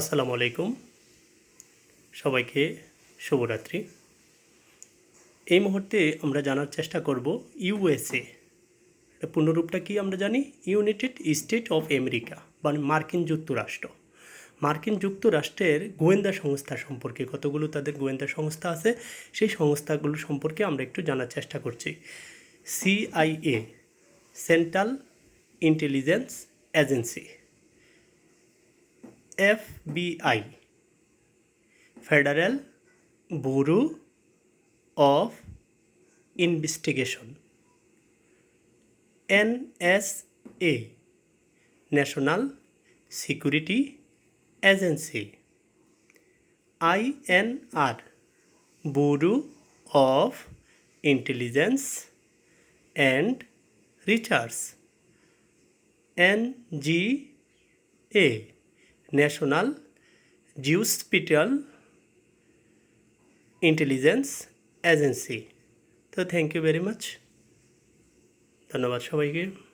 আসসালামু আলাইকুম সবাইকে শুভরাত্রি এই মুহূর্তে আমরা জানার চেষ্টা করব ইউএসএ পূর্ণরূপটা কি আমরা জানি ইউনাইটেড স্টেট অফ আমেরিকা মানে মার্কিন যুক্তরাষ্ট্র মার্কিন যুক্তরাষ্ট্রের গোয়েন্দা সংস্থা সম্পর্কে কতগুলো তাদের গোয়েন্দা সংস্থা আছে সেই সংস্থাগুলো সম্পর্কে আমরা একটু জানার চেষ্টা করছি CIA Central Intelligence Agency FBI, Federal Bureau of Investigation, NSA, National Security Agency, INR, Bureau of Intelligence and Research, NGA, National Geospatial Intelligence Agency তো থ্যাংক ইউ ভেরি মাচ ধন্যবাদ সবাইকে